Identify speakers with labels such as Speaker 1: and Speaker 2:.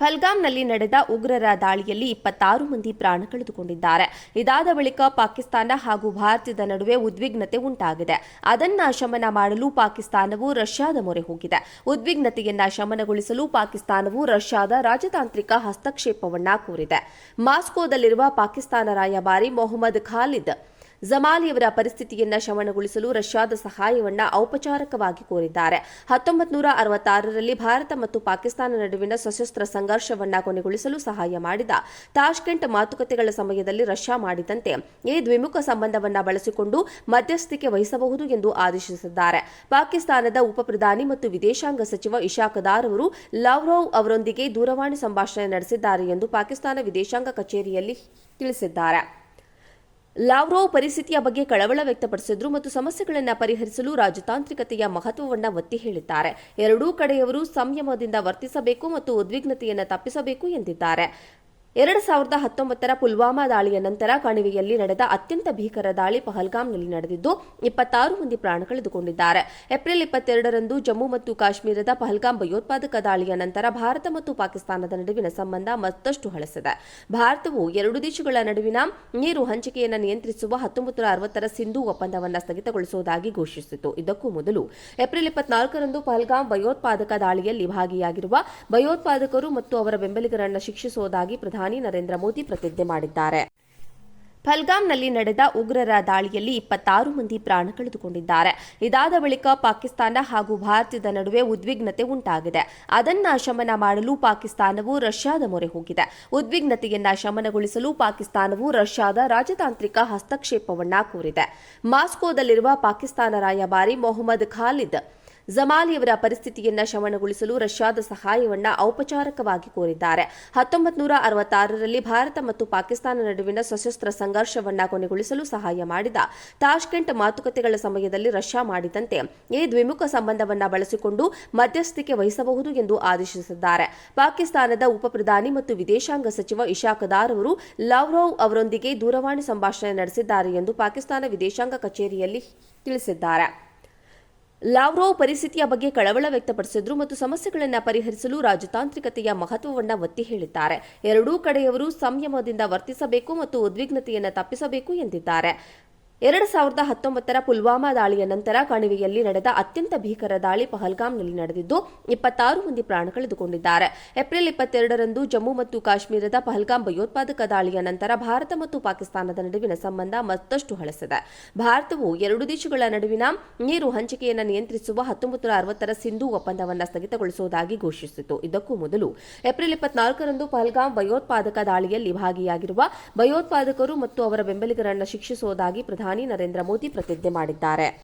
Speaker 1: ಫಲ್ಗಾಮ್ನಲ್ಲಿ ನಡೆದ ಉಗ್ರರ ದಾಳಿಯಲ್ಲಿ ಇಪ್ಪತ್ತಾರು ಮಂದಿ ಪ್ರಾಣ ಕಳೆದುಕೊಂಡಿದ್ದಾರೆ. ಇದಾದ ಬಳಿಕ ಪಾಕಿಸ್ತಾನ ಹಾಗೂ ಭಾರತದ ನಡುವೆ ಉದ್ವಿಗ್ನತೆ ಉಂಟಾಗಿದೆ. ಅದನ್ನ ಶಮನ ಮಾಡಲು ಪಾಕಿಸ್ತಾನವು ರಷ್ಯಾದ ಮೊರೆ ಹೋಗಿದೆ. ಉದ್ವಿಗ್ನತೆಯನ್ನ ಶಮನಗೊಳಿಸಲು ಪಾಕಿಸ್ತಾನವು ರಷ್ಯಾದ ರಾಜತಾಂತ್ರಿಕ ಹಸ್ತಕ್ಷೇಪವನ್ನ ಕೋರಿದೆ. ಮಾಸ್ಕೋದಲ್ಲಿರುವ ಪಾಕಿಸ್ತಾನ ರಾಯಭಾರಿ ಮೊಹಮ್ಮದ್ ಖಾಲಿದ್ ಜಮಾಲಿಯವರ ಪರಿಸ್ಥಿತಿಯನ್ನು ಶಮನಗೊಳಿಸಲು ರಷ್ಯಾದ ಸಹಾಯವನ್ನು ಔಪಚಾರಿಕವಾಗಿ ಕೋರಿದ್ದಾರೆ. ಹತ್ತೊಂಬತ್ತು ನೂರ ಅರವತ್ತಾರರಲ್ಲಿ ಭಾರತ ಮತ್ತು ಪಾಕಿಸ್ತಾನ ನಡುವಿನ ಸಶಸ್ತ್ರ ಸಂಘರ್ಷವನ್ನ ಕೊನೆಗೊಳಿಸಲು ಸಹಾಯ ಮಾಡಿದ ತಾಷ್ಕೆಂಟ್ ಮಾತುಕತೆಗಳ ಸಮಯದಲ್ಲಿ ರಷ್ಯಾ ಮಾಡಿದಂತೆ ಈ ದ್ವಿಮುಖ ಸಂಬಂಧವನ್ನ ಬಳಸಿಕೊಂಡು ಮಧ್ಯಸ್ಥಿಕೆ ವಹಿಸಬಹುದು ಎಂದು ಆದೇಶಿಸಿದ್ದಾರೆ. ಪಾಕಿಸ್ತಾನದ ಉಪ ಪ್ರಧಾನಿ ಮತ್ತು ವಿದೇಶಾಂಗ ಸಚಿವ ಇಶಾಕ್ ದಾರ್ ಅವರು ಲಾವ್ರೋವ್ ಅವರೊಂದಿಗೆ ದೂರವಾಣಿ ಸಂಭಾಷಣೆ ನಡೆಸಿದ್ದಾರೆ ಎಂದು ಪಾಕಿಸ್ತಾನ ವಿದೇಶಾಂಗ ಕಚೇರಿಯಲ್ಲಿ ತಿಳಿಸಿದ್ದಾರೆ. ಲಾವ್ರೋವ್ ಪರಿಸ್ಥಿತಿಯ ಬಗ್ಗೆ ಕಳವಳ ವ್ಯಕ್ತಪಡಿಸಿದ್ರು ಮತ್ತು ಸಮಸ್ಯೆಗಳನ್ನು ಪರಿಹರಿಸಲು ರಾಜತಾಂತ್ರಿಕತೆಯ ಮಹತ್ವವನ್ನು ಒತ್ತಿ ಹೇಳಿದ್ದಾರೆ. ಎರಡೂ ಕಡೆಯವರು ಸಂಯಮದಿಂದ ವರ್ತಿಸಬೇಕು ಮತ್ತು ಉದ್ವಿಗ್ನತೆಯನ್ನು ತಪ್ಪಿಸಬೇಕು ಎಂದಿದ್ದಾರೆ. ಎರಡು ಸಾವಿರದ ಹತ್ತೊಂಬತ್ತರ ಪುಲ್ವಾಮಾ ದಾಳಿಯ ನಂತರ ಕಣಿವೆಯಲ್ಲಿ ನಡೆದ ಅತ್ಯಂತ ಭೀಕರ ದಾಳಿ ಪಹಲ್ಗಾಮ್ನಲ್ಲಿ ನಡೆದಿದ್ದು, ಇಪ್ಪತ್ತಾರು ಮಂದಿ ಪ್ರಾಣ ಕಳೆದುಕೊಂಡಿದ್ದಾರೆ. ಏಪ್ರಿಲ್ ಇಪ್ಪತ್ತೆರಡರಂದು ಜಮ್ಮು ಮತ್ತು ಕಾಶ್ಮೀರದ ಪಹಲ್ಗಾಮ್ ಭಯೋತ್ಪಾದಕ ದಾಳಿಯ ನಂತರ ಭಾರತ ಮತ್ತು ಪಾಕಿಸ್ತಾನದ ನಡುವಿನ ಸಂಬಂಧ ಮತ್ತಷ್ಟು ಹಳಸಿದೆ. ಭಾರತವು ಎರಡು ದೇಶಗಳ ನಡುವಿನ ನೀರು ಹಂಚಿಕೆಯನ್ನು ನಿಯಂತ್ರಿಸುವ ಹತ್ತೊಂಬತ್ತು ಅರವತ್ತರ ಸಿಂಧು ಒಪ್ಪಂದವನ್ನು ಸ್ಥಗಿತಗೊಳಿಸುವುದಾಗಿ ಘೋಷಿಸಿತು. ಇದಕ್ಕೂ ಮೊದಲು ಏಪ್ರಿಲ್ ಇಪ್ಪತ್ನಾಲ್ಕರಂದು ಪಹಲ್ಗಾಮ್ ಭಯೋತ್ಪಾದಕ ದಾಳಿಯಲ್ಲಿ ಭಾಗಿಯಾಗಿರುವ ಭಯೋತ್ಪಾದಕರು ಮತ್ತು ಅವರ ಬೆಂಬಲಿಗರನ್ನು ಶಿಕ್ಷಿಸುವುದಾಗಿ ಪ್ರಧಾನಿ ನರೇಂದ್ರ ಮೋದಿ ಪ್ರತಿಜ್ಞೆ ಮಾಡಿದ್ದಾರೆ. ಫಲ್ಗಾಮ್ನಲ್ಲಿ ನಡೆದ ಉಗ್ರರ ದಾಳಿಯಲ್ಲಿ ಇಪ್ಪತ್ತಾರು ಮಂದಿ ಪ್ರಾಣ ಕಳೆದುಕೊಂಡಿದ್ದಾರೆ. ಇದಾದ ಬಳಿಕ ಪಾಕಿಸ್ತಾನ ಹಾಗೂ ಭಾರತದ ನಡುವೆ ಉದ್ವಿಗ್ನತೆ ಉಂಟಾಗಿದೆ. ಅದನ್ನ ಶಮನ ಮಾಡಲು ಪಾಕಿಸ್ತಾನವು ರಷ್ಯಾದ ಮೊರೆ ಹೋಗಿದೆ. ಉದ್ವಿಗ್ನತೆಯನ್ನ ಶಮನಗೊಳಿಸಲು ಪಾಕಿಸ್ತಾನವು ರಷ್ಯಾದ ರಾಜತಾಂತ್ರಿಕ ಹಸ್ತಕ್ಷೇಪವನ್ನ ಕೋರಿದೆ. ಮಾಸ್ಕೋದಲ್ಲಿರುವ ಪಾಕಿಸ್ತಾನ ರಾಯಭಾರಿ ಮೊಹಮ್ಮದ್ ಖಾಲಿದ್ ಜಮಾಲಿಯವರ ಪರಿಸ್ಥಿತಿಯನ್ನು ಶಮನಗೊಳಿಸಲು ರಷ್ಯಾದ ಸಹಾಯವನ್ನು ಔಪಚಾರಿಕವಾಗಿ ಕೋರಿದ್ದಾರೆ. ಹತ್ತೊಂಬತ್ತು ನೂರ ಅರವತ್ತಾರರಲ್ಲಿ ಭಾರತ ಮತ್ತು ಪಾಕಿಸ್ತಾನ ನಡುವಿನ ಸಶಸ್ತ್ರ ಸಂಘರ್ಷವನ್ನು ಕೊನೆಗೊಳಿಸಲು ಸಹಾಯ ಮಾಡಿದ ತಾಷ್ಕೆಂಟ್ ಮಾತುಕತೆಗಳ ಸಮಯದಲ್ಲಿ ರಷ್ಯಾ ಮಾಡಿದಂತೆ ಈ ದ್ವಿಮುಖ ಸಂಬಂಧವನ್ನು ಬಳಸಿಕೊಂಡು ಮಧ್ಯಸ್ಥಿಕೆ ವಹಿಸಬಹುದು ಎಂದು ಆದೇಶಿಸಿದ್ದಾರೆ. ಪಾಕಿಸ್ತಾನದ ಉಪ ಪ್ರಧಾನಿ ಮತ್ತು ವಿದೇಶಾಂಗ ಸಚಿವ ಇಶಾ ಕದಾರ್ ಅವರು ಲಾವ್ರೋವ್ ಅವರೊಂದಿಗೆ ದೂರವಾಣಿ ಸಂಭಾಷಣೆ ನಡೆಸಿದ್ದಾರೆ ಎಂದು ಪಾಕಿಸ್ತಾನ ವಿದೇಶಾಂಗ ಕಚೇರಿಯಲ್ಲಿ ತಿಳಿಸಿದ್ದಾರೆ. ಲಾವ್ರೋವ್ ಪರಿಸ್ಥಿತಿಯ ಬಗ್ಗೆ ಕಳವಳ ವ್ಯಕ್ತಪಡಿಸಿದ್ರು ಮತ್ತು ಸಮಸ್ಯೆಗಳನ್ನು ಪರಿಹರಿಸಲು ರಾಜತಾಂತ್ರಿಕತೆಯ ಮಹತ್ವವನ್ನು ಒತ್ತಿ ಹೇಳಿದ್ದಾರೆ. ಎರಡೂ ಕಡೆಯವರು ಸಂಯಮದಿಂದ ವರ್ತಿಸಬೇಕು ಮತ್ತು ಉದ್ವಿಗ್ನತೆಯನ್ನು ತಪ್ಪಿಸಬೇಕು ಎಂದಿದ್ದಾರೆ. ಎರಡು ಸಾವಿರದ ಹತ್ತೊಂಬತ್ತರ ಪುಲ್ವಾಮಾ ದಾಳಿಯ ನಂತರ ಕಣಿವೆಯಲ್ಲಿ ನಡೆದ ಅತ್ಯಂತ ಭೀಕರ ದಾಳಿ ಪಹಲ್ಗಾಮ್ನಲ್ಲಿ ನಡೆದಿದ್ದು, ಇಪ್ಪತ್ತಾರು ಮಂದಿ ಪ್ರಾಣ ಕಳೆದುಕೊಂಡಿದ್ದಾರೆ. ಏಪ್ರಿಲ್ ಇಪ್ಪತ್ತೆರಡರಂದು ಜಮ್ಮು ಮತ್ತು ಕಾಶ್ಮೀರದ ಪಹಲ್ಗಾಮ್ ಭಯೋತ್ಪಾದಕ ದಾಳಿಯ ನಂತರ ಭಾರತ ಮತ್ತು ಪಾಕಿಸ್ತಾನದ ನಡುವಿನ ಸಂಬಂಧ ಮತ್ತಷ್ಟು ಹಳಸಿದೆ. ಭಾರತವು ಎರಡು ದೇಶಗಳ ನಡುವಿನ ನೀರು ಹಂಚಿಕೆಯನ್ನು ನಿಯಂತ್ರಿಸುವ ಹತ್ತೊಂಬತ್ತು ಅರವತ್ತರ ಸಿಂಧು ಒಪ್ಪಂದವನ್ನು ಸ್ಥಗಿತಗೊಳಿಸುವುದಾಗಿ ಘೋಷಿಸಿತು. ಇದಕ್ಕೂ ಮೊದಲು ಏಪ್ರಿಲ್ ಇಪ್ಪತ್ನಾಲ್ಕರಂದು ಪಹಲ್ಗಾಮ್ ಭಯೋತ್ಪಾದಕ ದಾಳಿಯಲ್ಲಿ ಭಾಗಿಯಾಗಿರುವ ಭಯೋತ್ಪಾದಕರು ಮತ್ತು ಅವರ ಬೆಂಬಲಿಗರನ್ನು ಶಿಕ್ಷಿಸುವುದಾಗಿ ಪ್ರಧಾನಿ ನರೇಂದ್ರ ಮೋದಿ ಪ್ರತಿಜ್ಞೆ ಮಾಡಿದ್ದಾರೆ.